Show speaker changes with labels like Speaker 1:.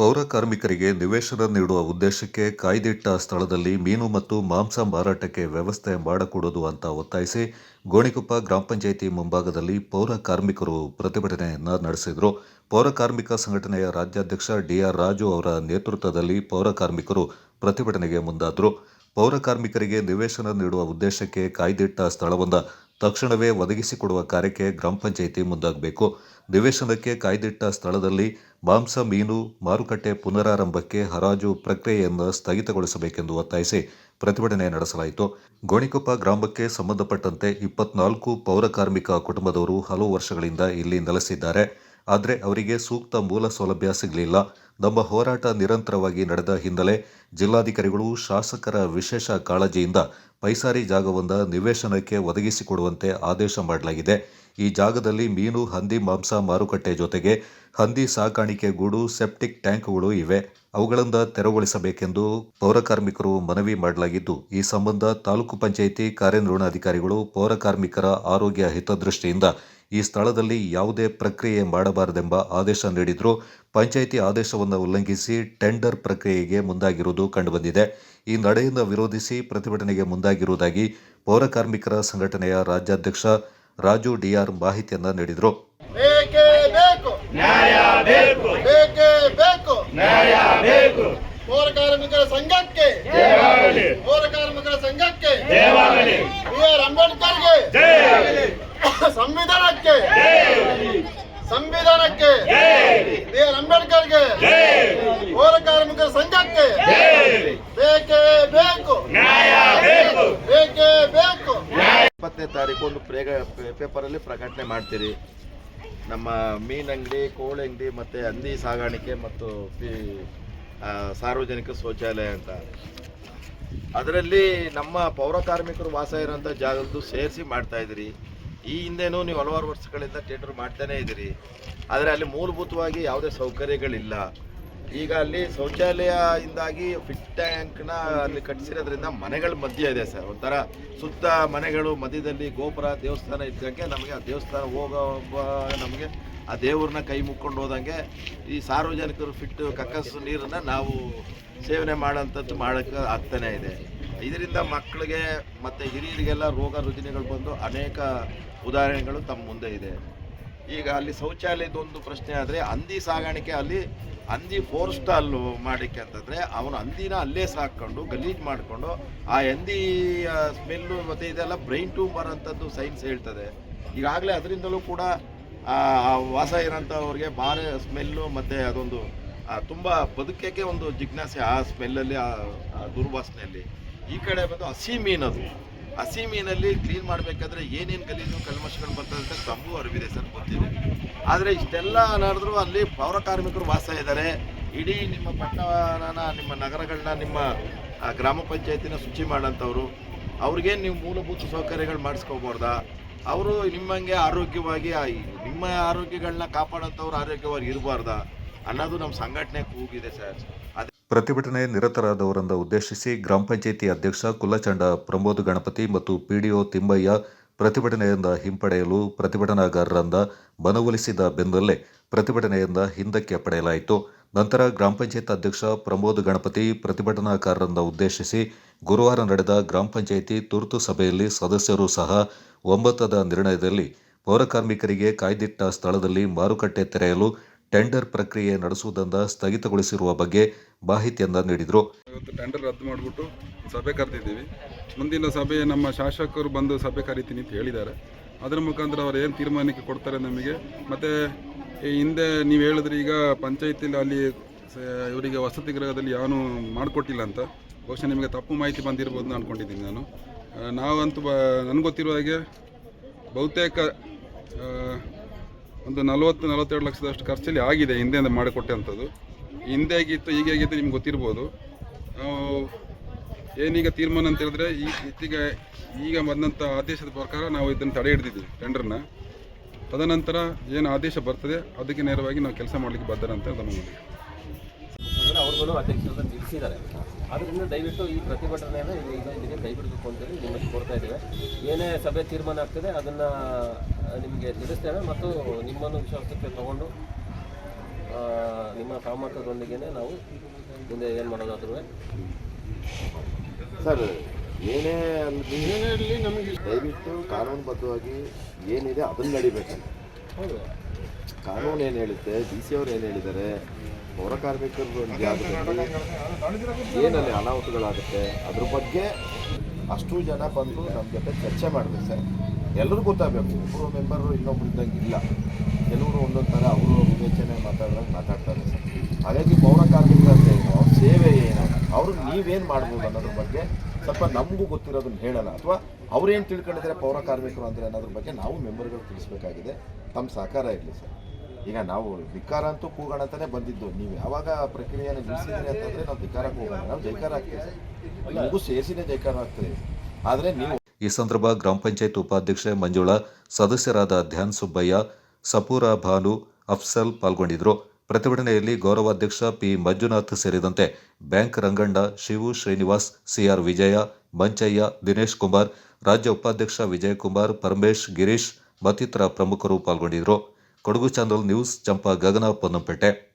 Speaker 1: ಪೌರ ಕಾರ್ಮಿಕರಿಗೆ ನಿವೇಶನ ನೀಡುವ ಉದ್ದೇಶಕ್ಕೆ ಕಾಯ್ದಿಟ್ಟ ಸ್ಥಳದಲ್ಲಿ ಮೀನು ಮತ್ತು ಮಾಂಸ ಮಾರಾಟಕ್ಕೆ ವ್ಯವಸ್ಥೆ ಮಾಡಕೂಡದು ಅಂತ ಒತ್ತಾಯಿಸಿ ಗೋಣಿಕೊಪ್ಪ ಗ್ರಾಮ ಪಂಚಾಯಿತಿ ಮುಂಭಾಗದಲ್ಲಿ ಪೌರ ಕಾರ್ಮಿಕರು ಪ್ರತಿಭಟನೆಯನ್ನು ನಡೆಸಿದರು. ಪೌರ ಕಾರ್ಮಿಕ ಸಂಘಟನೆಯ ರಾಜ್ಯಾಧ್ಯಕ್ಷ ಡಿಆರ್ ರಾಜು ಅವರ ನೇತೃತ್ವದಲ್ಲಿ ಪೌರ ಕಾರ್ಮಿಕರು ಪ್ರತಿಭಟನೆಗೆ ಮುಂದಾದರು. ಪೌರ ಕಾರ್ಮಿಕರಿಗೆ ನಿವೇಶನ ನೀಡುವ ಉದ್ದೇಶಕ್ಕೆ ಕಾಯ್ದಿಟ್ಟ ಸ್ಥಳವೊಂದ ತಕ್ಷಣವೇ ಒದಗಿಸಿಕೊಡುವ ಕಾರ್ಯಕ್ಕೆ ಗ್ರಾಮ ಪಂಚಾಯಿತಿ ಮುಂದಾಗಬೇಕು. ನಿವೇಶನಕ್ಕೆ ಕಾಯ್ದಿಟ್ಟ ಸ್ಥಳದಲ್ಲಿ ಮಾಂಸ, ಮೀನು, ಮಾರುಕಟ್ಟೆ ಪುನರಾರಂಭಕ್ಕೆ ಹರಾಜು ಪ್ರಕ್ರಿಯೆಯನ್ನು ಸ್ಥಗಿತಗೊಳಿಸಬೇಕೆಂದು ಒತ್ತಾಯಿಸಿ ಪ್ರತಿಭಟನೆ ನಡೆಸಲಾಯಿತು. ಗೋಣಿಕೊಪ್ಪ ಗ್ರಾಮಕ್ಕೆ ಸಂಬಂಧಪಟ್ಟಂತೆ ಇಪ್ಪತ್ನಾಲ್ಕು ಪೌರ ಕಾರ್ಮಿಕ ಕುಟುಂಬದವರು ಹಲವು ವರ್ಷಗಳಿಂದ ಇಲ್ಲಿ ನೆಲೆಸಿದ್ದಾರೆ. ಆದರೆ ಅವರಿಗೆ ಸೂಕ್ತ ಮೂಲ ಸೌಲಭ್ಯ ಸಿಗಲಿಲ್ಲ ನಮ್ಮ ಹೋರಾಟ ನಿರಂತರವಾಗಿ ನಡೆದ ಹಿನ್ನೆಲೆ ಜಿಲ್ಲಾಧಿಕಾರಿಗಳು ಶಾಸಕರ ವಿಶೇಷ ಕಾಳಜಿಯಿಂದ ಪೈಸಾರಿ ಜಾಗವೊಂದ ನಿವೇಶನಕ್ಕೆ ಒದಗಿಸಿಕೊಡುವಂತೆ ಆದೇಶ ಮಾಡಲಾಗಿದೆ. ಈ ಜಾಗದಲ್ಲಿ ಮೀನು, ಹಂದಿ, ಮಾಂಸ, ಮಾರುಕಟ್ಟೆ ಜೊತೆಗೆ ಹಂದಿ ಸಾಕಾಣಿಕೆ ಗೂಡು, ಸೆಪ್ಟಿಕ್ ಟ್ಯಾಂಕ್ಗಳು ಇವೆ. ಅವುಗಳಿಂದ ತೆರವುಗೊಳಿಸಬೇಕೆಂದು ಪೌರಕಾರ್ಮಿಕರು ಮನವಿ ಮಾಡಲಾಗಿದ್ದು, ಈ ಸಂಬಂಧ ತಾಲೂಕು ಪಂಚಾಯಿತಿ ಕಾರ್ಯನಿರ್ವಹಣಾಧಿಕಾರಿಗಳು ಪೌರಕಾರ್ಮಿಕರ ಆರೋಗ್ಯ ಹಿತದೃಷ್ಟಿಯಿಂದ ಈ ಸ್ಥಳದಲ್ಲಿ ಯಾವುದೇ ಪ್ರಕ್ರಿಯೆ ಮಾಡಬಾರದೆಂಬ ಆದೇಶ ನೀಡಿದ್ರು ಪಂಚಾಯಿತಿ ಆದೇಶವನ್ನು ಉಲ್ಲಂಘಿಸಿ ಟೆಂಡರ್ ಪ್ರಕ್ರಿಯೆಗೆ ಮುಂದಾಗಿರುವುದು ಕಂಡುಬಂದಿದೆ. ಈ ನಡೆಯನ್ನು ವಿರೋಧಿಸಿ ಪ್ರತಿಭಟನೆಗೆ ಮುಂದಾಗಿರುವುದಾಗಿ ಪೌರ ಕಾರ್ಮಿಕರ ಸಂಘಟನೆಯ ರಾಜ್ಯಾಧ್ಯಕ್ಷ ರಾಜು ಡಿಆರ್ ಮಾಹಿತಿಯನ್ನ ನೀಡಿದರು.
Speaker 2: ಬೇಕೇ ಬೇಕು.
Speaker 3: ನ್ಯಾಯ ಬೇಕು.
Speaker 2: ಬೇಕೇ ಬೇಕು.
Speaker 3: ನ್ಯಾಯ ಬೇಕು.
Speaker 2: ಪೌರ ಕಾರ್ಮಿಕರ ಸಂಘಕ್ಕೆ
Speaker 4: ತಾರೀಕು ಒಂದು ಪ್ರೇಗ ಪೇಪರಲ್ಲಿ ಪ್ರಕಟಣೆ ಮಾಡ್ತೀರಿ. ನಮ್ಮ ಮೀನು ಅಂಗಡಿ, ಕೋಳಿ ಅಂಗಡಿ ಮತ್ತು ಹಂದಿ ಸಾಗಾಣಿಕೆ ಮತ್ತು ಸಾರ್ವಜನಿಕ ಶೌಚಾಲಯ ಅಂತ. ಅದರಲ್ಲಿ ನಮ್ಮ ಪೌರ ಕಾರ್ಮಿಕರು ವಾಸ ಇರೋಂಥ ಜಾಗದ್ದು ಸೇರಿಸಿ ಮಾಡ್ತಾ ಇದ್ದೀರಿ. ಈ ಹಿಂದೆನೂ ನೀವು ಹಲವಾರು ವರ್ಷಗಳಿಂದ ಟೆಂಡರ್ ಮಾಡ್ತಾನೇ ಇದ್ದೀರಿ. ಆದರೆ ಅಲ್ಲಿ ಮೂಲಭೂತವಾಗಿ ಯಾವುದೇ ಸೌಕರ್ಯಗಳಿಲ್ಲ. ಈಗ ಅಲ್ಲಿ ಶೌಚಾಲಯದಿಂದಾಗಿ ಫಿಟ್ ಟ್ಯಾಂಕ್ನ ಅಲ್ಲಿ ಕಟ್ಟಿಸಿರೋದ್ರಿಂದ ಮನೆಗಳ ಮಧ್ಯ ಇದೆ ಸರ್. ಒಂಥರ ಸುತ್ತ ಮನೆಗಳು, ಮಧ್ಯದಲ್ಲಿ ಗೋಪುರ, ದೇವಸ್ಥಾನ ಇದ್ದಂಗೆ ನಮಗೆ ಆ ದೇವಸ್ಥಾನ ಹೋಗೋ ನಮಗೆ ಆ ದೇವ್ರನ್ನ ಕೈ ಮುಕ್ಕೊಂಡು ಹೋದಂಗೆ ಈ ಸಾರ್ವಜನಿಕರು ಫಿಟ್ ಕಕ್ಕಸ್ ನೀರನ್ನು ನಾವು ಸೇವನೆ ಮಾಡೋಂಥದ್ದು ಮಾಡೋಕ್ಕೆ ಆಗ್ತಾನೆ ಇದೆ. ಇದರಿಂದ ಮಕ್ಕಳಿಗೆ ಮತ್ತು ಹಿರಿಯರಿಗೆಲ್ಲ ರೋಗ ರುಜಿನಗಳು ಬಂದು ಅನೇಕ ಉದಾಹರಣೆಗಳು ತಮ್ಮ ಮುಂದೆ ಇದೆ. ಈಗ ಅಲ್ಲಿ ಶೌಚಾಲಯದೊಂದು ಪ್ರಶ್ನೆ ಆದರೆ ಹಂದಿ ಸಾಗಾಣಿಕೆ ಅಲ್ಲಿ ಹಂದಿ ಫೋರ್ ಸ್ಟಾಲ್ ಮಾಡಿಕೆ ಅಂತಂದರೆ ಅವನು ಹಂದಿನ ಅಲ್ಲೇ ಸಾಕೊಂಡು ಗಲೀಜು ಮಾಡಿಕೊಂಡು ಆ ಹಂದಿ ಸ್ಮೆಲ್ಲು ಮತ್ತು ಇದೆಲ್ಲ ಬ್ರೈನ್ ಟ್ಯೂಮರ್ ಅಂತದ್ದು ಸೈನ್ಸ್ ಹೇಳ್ತದೆ. ಈಗಾಗಲೇ ಅದರಿಂದಲೂ ಕೂಡ ವಾಸ ಇರೋಂಥವ್ರಿಗೆ ಭಾರಿ ಸ್ಮೆಲ್ಲು ಮತ್ತು ಅದೊಂದು ತುಂಬ ಬದುಕಕ್ಕೆ ಒಂದು ಜಿಜ್ಞಾಸೆ ಆ ಸ್ಮೆಲ್ಲಲ್ಲಿ ಆ ದುರ್ವಾಸನೆಯಲ್ಲಿ. ಈ ಕಡೆ ಬಂದು ಹಸಿ ಮೀನದು. ಹಸಿ ಮೀನಲ್ಲಿ ಕ್ಲೀನ್ ಮಾಡಬೇಕಾದ್ರೆ ಏನೇನು ಗಲೀಜು ಕಲ್ಮಶಗಳು ಬರ್ತದೆ ಅಂತ ತಮಗೂ ಅರಿವಿದೆ ಸರ್, ಗೊತ್ತಿದೆ. ಆದರೆ ಇಷ್ಟೆಲ್ಲ ನಡೆದ್ರು ಅಲ್ಲಿ ಪೌರ ಕಾರ್ಮಿಕರು ವಾಸ ಇದ್ದಾರೆ. ಇಡೀ ನಿಮ್ಮ ಪಟ್ಟಣನ, ನಿಮ್ಮ ನಗರಗಳನ್ನ, ನಿಮ್ಮ ಗ್ರಾಮ ಪಂಚಾಯತಿನ ಶುಚಿ ಮಾಡೋಂಥವ್ರು ಅವ್ರಿಗೇನು ನೀವು ಮೂಲಭೂತ ಸೌಕರ್ಯಗಳು ಮಾಡಿಸ್ಕೋಬಾರ್ದಾ? ಅವರು ನಿಮ್ಮಂಗೆ ಆರೋಗ್ಯವಾಗಿ ನಿಮ್ಮ ಆರೋಗ್ಯಗಳನ್ನ ಕಾಪಾಡೋಂಥವ್ರು ಆರೋಗ್ಯವಾಗಿ ಇರಬಾರ್ದಾ? ಅನ್ನೋದು ನಮ್ಮ ಸಂಘಟನೆ ಕೂಗಿದೆ ಸರ್. ಅದೇ
Speaker 1: ಪ್ರತಿಭಟನೆ ನಿರತರಾದವರನ್ನು ಉದ್ದೇಶಿಸಿ ಗ್ರಾಮ ಪಂಚಾಯಿತಿ ಅಧ್ಯಕ್ಷ ಕುಲ್ಲಚಂಡ ಪ್ರಮೋದ್ ಗಣಪತಿ ಮತ್ತು ಪಿಡಿಒ ತಿಮ್ಮಯ್ಯ ಪ್ರತಿಭಟನೆಯಿಂದ ಹಿಂಪಡೆಯಲು ಪ್ರತಿಭಟನಾಗಾರರಿಂದ ಮನವೊಲಿಸಿದ ಬೆನ್ನಲ್ಲೇ ಪ್ರತಿಭಟನೆಯಿಂದ ಹಿಂದಕ್ಕೆ ಪಡೆಯಲಾಯಿತು. ನಂತರ ಗ್ರಾಮ ಪಂಚಾಯತ್ ಅಧ್ಯಕ್ಷ ಪ್ರಮೋದ್ ಗಣಪತಿ ಪ್ರತಿಭಟನಾಕಾರರನ್ನ ಉದ್ದೇಶಿಸಿ ಗುರುವಾರ ನಡೆದ ಗ್ರಾಮ ಪಂಚಾಯಿತಿ ತುರ್ತು ಸಭೆಯಲ್ಲಿ ಸದಸ್ಯರು ಸಹ ಒಮ್ಮತದ ನಿರ್ಣಯದಲ್ಲಿ ಪೌರಕಾರ್ಮಿಕರಿಗೆ ಕಾಯ್ದಿಟ್ಟ ಸ್ಥಳದಲ್ಲಿ ಮಾರುಕಟ್ಟೆ ತೆರೆಯಲು ಟೆಂಡರ್ ಪ್ರಕ್ರಿಯೆ ನಡೆಸುವುದನ್ನು ಸ್ಥಗಿತಗೊಳಿಸಿರುವ ಬಗ್ಗೆ ಮಾಹಿತಿಯನ್ನು ನೀಡಿದರು.
Speaker 5: ಇವತ್ತು ಟೆಂಡರ್ ರದ್ದು ಮಾಡಿಬಿಟ್ಟು ಸಭೆ ಕರೆದಿದ್ದೀವಿ. ಮುಂದಿನ ಸಭೆ ನಮ್ಮ ಶಾಸಕರು ಬಂದು ಸಭೆ ಕರಿತೀನಿ ಅಂತ ಹೇಳಿದ್ದಾರೆ. ಅದರ ಮುಖಾಂತರ ಅವರು ಏನು ತೀರ್ಮಾನಕ್ಕೆ ಕೊಡ್ತಾರೆ ನಮಗೆ? ಮತ್ತು ಹಿಂದೆ ನೀವು ಹೇಳಿದ್ರೆ ಈಗ ಪಂಚಾಯತಿಲಿ ಅಲ್ಲಿ ಇವರಿಗೆ ವಸತಿ ಗೃಹದಲ್ಲಿ ಯಾವನು ಮಾಡಿಕೊಟ್ಟಿಲ್ಲ ಅಂತ. ಬಹುಶಃ ನಿಮಗೆ ತಪ್ಪು ಮಾಹಿತಿ ಬಂದಿರ್ಬೋದು ಅಂದ್ಕೊಂಡಿದ್ದೀನಿ ನಾನು. ನಾವಂತೂ ಬ, ನನಗೆ ಗೊತ್ತಿರುವ ಹಾಗೆ ಬಹುತೇಕ ಒಂದು ನಲವತ್ತು ನಲವತ್ತೆರಡು ಲಕ್ಷದಷ್ಟು ಖರ್ಚಲ್ಲಿ ಆಗಿದೆ ಹಿಂದೆ ಮಾಡಿಕೊಟ್ಟೆ ಅಂಥದ್ದು ಹಿಂದೆ ಆಗಿತ್ತು ಈಗ ಆಗಿತ್ತು ನಿಮ್ಗೆ ಗೊತ್ತಿರ್ಬೋದು. ಏನೀಗ ತೀರ್ಮಾನ ಅಂತ ಹೇಳಿದ್ರೆ ಈ ಇತ್ತೀಗ ಈಗ ಬಂದಂಥ ಆದೇಶದ ಪ್ರಕಾರ ನಾವು ಇದನ್ನು ತಡೆ ಹಿಡಿದಿದ್ದೀವಿ ಟೆಂಡರ್ನ. ತದನಂತರ ಏನು ಆದೇಶ ಬರ್ತದೆ ಅದಕ್ಕೆ ನೇರವಾಗಿ ನಾವು ಕೆಲಸ ಮಾಡಲಿಕ್ಕೆ ಬದ್ಧರಂತ ನಮ್ಮ ಅವರುಗಳು
Speaker 6: ಅವ್ರಿಗೂ ಅಧ್ಯಕ್ಷರನ್ನ ತಿಳಿಸಿದ್ದಾರೆ ಆದ್ದರಿಂದ ದಯವಿಟ್ಟು ಈ ಪ್ರತಿಭಟನೆಯನ್ನು ಈಗ ಇದಕ್ಕೆ ಕೈ ಬಿಡಬೇಕು ಅಂತೇಳಿ ನಿಮ್ಮಲ್ಲಿ ಕೋರ್ತಾ ಇದ್ದೇವೆ. ಏನೇ ಸಭೆ ತೀರ್ಮಾನ ಆಗ್ತದೆ ಅದನ್ನು ನಿಮಗೆ ತಿಳಿಸ್ತೇವೆ ಮತ್ತು ನಿಮ್ಮನ್ನು ವಿಶ್ವಾಸಕ್ಕೆ ತಗೊಂಡು ನಿಮ್ಮ ಸಾಮರ್ಥ್ಯದೊಂದಿಗೆ ನಾವು ಮುಂದೆ ಏನು ಮಾಡೋದಾದ್ರೂ
Speaker 4: ಸರ್ ಏನೇ ಅಲ್ಲಿ ನಮಗೆ ದಯವಿಟ್ಟು ಕಾನೂನುಬದ್ಧವಾಗಿ ಏನಿದೆ ಅದನ್ನು ನಡಿಬೇಕು.
Speaker 6: ಹೌದು.
Speaker 4: ಕಾನೂನು ಏನು ಹೇಳುತ್ತೆ ಡಿ ಸಿ ಅವ್ರು ಏನು ಹೇಳಿದ್ದಾರೆ ಪೌರ ಕಾರ್ಮಿಕರು ಜಾಗದಲ್ಲಿ ಏನಲ್ಲಿ ಅನಾಹುತಗಳಾಗುತ್ತೆ ಅದ್ರ ಬಗ್ಗೆ ಅಷ್ಟು ಜನ ಬಂದು ನಮ್ಮ ಜೊತೆ ಚರ್ಚೆ ಮಾಡಬೇಕು ಸರ್. ಎಲ್ಲರೂ ಗೊತ್ತಾಗಬೇಕು ಒಬ್ಬರು ಮೆಂಬರು ಇನ್ನೊಬ್ರು ಇದ್ದಂಗೆ ಇಲ್ಲ. ಕೆಲವರು ಒಂದೊಂದು ಥರ ಅವರು ವಿವೇಚನೆ ಮಾತಾಡಿದಾಗ ಮಾತಾಡ್ತಾರೆ ಸರ್. ಹಾಗಾಗಿ ಪೌರ ಕಾರ್ಮಿಕರು ಏನು ಅವ್ರ ಸೇವೆ ಏನು, ಅವರು ನೀವೇನು ಮಾಡ್ಬೋದು ಅನ್ನೋದ್ರ ಬಗ್ಗೆ ಸ್ವಲ್ಪ ನಮಗೂ ಗೊತ್ತಿರೋದನ್ನ ಹೇಳೋಣ ಅಥವಾ ಅವ್ರೇನು ತಿಳ್ಕೊಂಡಿದ್ದಾರೆ ಪೌರ ಕಾರ್ಮಿಕರು ಅಂದರೆ ಅನ್ನೋದ್ರ ಬಗ್ಗೆ ನಾವು ಮೆಂಬರ್ಗಳು ತಿಳಿಸ್ಬೇಕಾಗಿದೆ. ತಮ್ಮ ಸಹಕಾರ ಇರಲಿ ಸರ್. ಈಗ ನಾವು ಧಿಕ್ಕಾರ ಅಂತೂ ಕೂಗೋಣ ಅಂತಾನೆ ಬಂದಿದ್ದು. ನೀವು ಯಾವಾಗ ಪ್ರಕ್ರಿಯೆಯನ್ನು ನಿಲ್ಲಿಸಿದ್ರಿ ಅಂತಂದ್ರೆ ನಾವು ಧಿಕ್ಕಾರಕ್ಕೆ ಹೋಗೋಣ. ನಾವು ಜೈಕಾರ ಆಗ್ತೀವಿ. ನಿಮಗೂ ಸೇರಿಸಿನೇ ಜೈಕಾರ ಆಗ್ತದೆ ಆದರೆ ನೀವು
Speaker 1: ಈ ಸಂದರ್ಭ ಗ್ರಾಮ ಪಂಚಾಯತ್ ಉಪಾಧ್ಯಕ್ಷೆ ಮಂಜುಳಾ, ಸದಸ್ಯರಾದ ಧ್ಯಾನ್ ಸುಬ್ಬಯ್ಯ, ಸಪೂರ ಭಾನು, ಅಫ್ಸಲ್ ಪಾಲ್ಗೊಂಡಿದ್ದರು ಪ್ರತಿಭಟನೆಯಲ್ಲಿ ಗೌರವಾಧ್ಯಕ್ಷ ಪಿ ಮಂಜುನಾಥ್ ಸೇರಿದಂತೆ bank Ranganna, Shivu Srinivas C R Vijaya, Manchaiah, Dinesh Kumar, ರಾಜ್ಯ ಉಪಾಧ್ಯಕ್ಷ ವಿಜಯಕುಮಾರ್ ಪರಮೇಶ್, ಗಿರೀಶ್ ಮತ್ತಿತರ ಪ್ರಮುಖರು ಪಾಲ್ಗೊಂಡಿದ್ದರು ಕೊಡಗು ಚಾನಲ್ ನ್ಯೂಸ್ ಚಂಪಾ ಗಗನ ಪೊನ್ನಂಪೇಟೆ